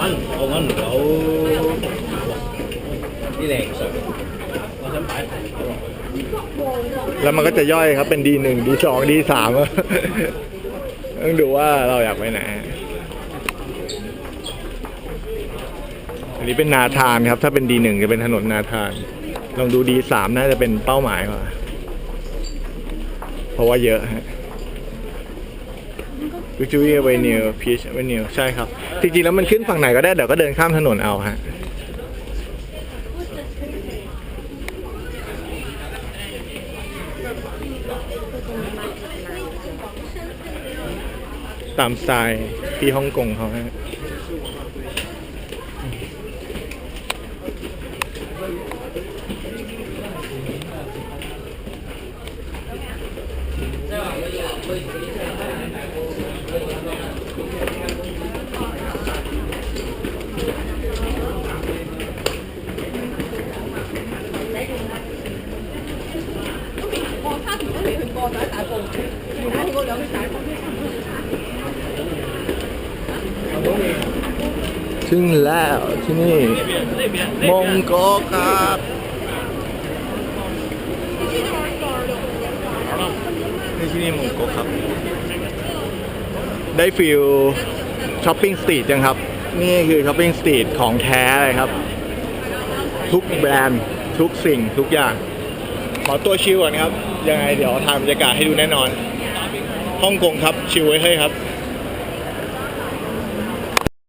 วันเอาวันเอานี่แหละสักเราทำไปแล้วมันก็จะย่อยครับเป็น D1 D2 D3 อะต้องดูว่าเราอยากไปไหนอันนี้เป็นนาธานครับ ถ้าเป็น D1 จะเป็นถนนนาธาน ลองดู D3 น่าจะเป็นเป้าหมายกว่าเพราะว่าเยอะฮะ Victory Avenue Peach Avenue ใช่ครับ จริงๆแล้วมันขึ้นฝั่งไหนก็ได้ เดี๋ยวก็เดินข้ามถนนเอาฮะตามสไตล์ที่ฮ่องกงเขาฮะ我 ถึงแล้วที่นี่มงโกครับนี่ที่นี่มงโกครับ ได้ฟิลช้อปปิ้งสตรีทยังครับ นี่คือช้อปปิ้งสตรีทของแท้เลยครับ ทุกแบรนด์ทุกสิ่งทุกอย่าง ขอตัวชิวก่อนครับ ยังไงเดี๋ยวถ่ายบรรยากาศให้ดูแน่นอนฮ่องกงครับชิวไว้เฮ้ยครับ